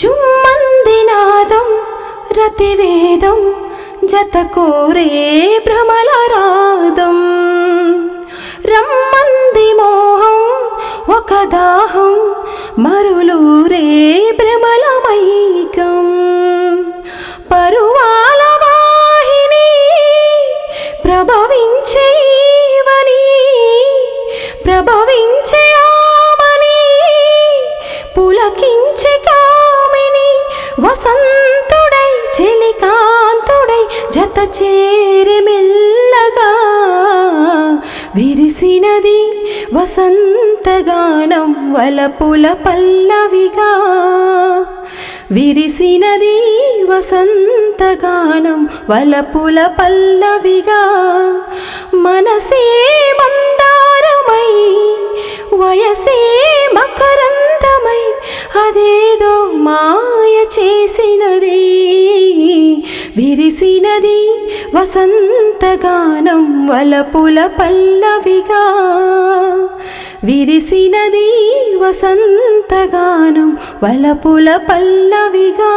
జుమ్మందినాదం రతివేదం జతకోరే భ్రమలరాదం. రమ్మంది మోహం ఒక దాహం మరులూరే భ్రమలమైకం. పరువాల వాహిని ప్రభవించేవని వసంతుడై చెలికాంతుడై జత చేరి మెల్లగా విరిసినది వసంతగానం వలపుల పల్లవిగా. విరిసినది వసంతగానం వలపుల పల్లవిగా. మనసే మందారమై వయసే మకరందమై అదే చేసినది విరిసినది వసంతగానం వలపుల పల్లవిగా. విరిసినది వసంతగానం వలపుల పల్లవిగా.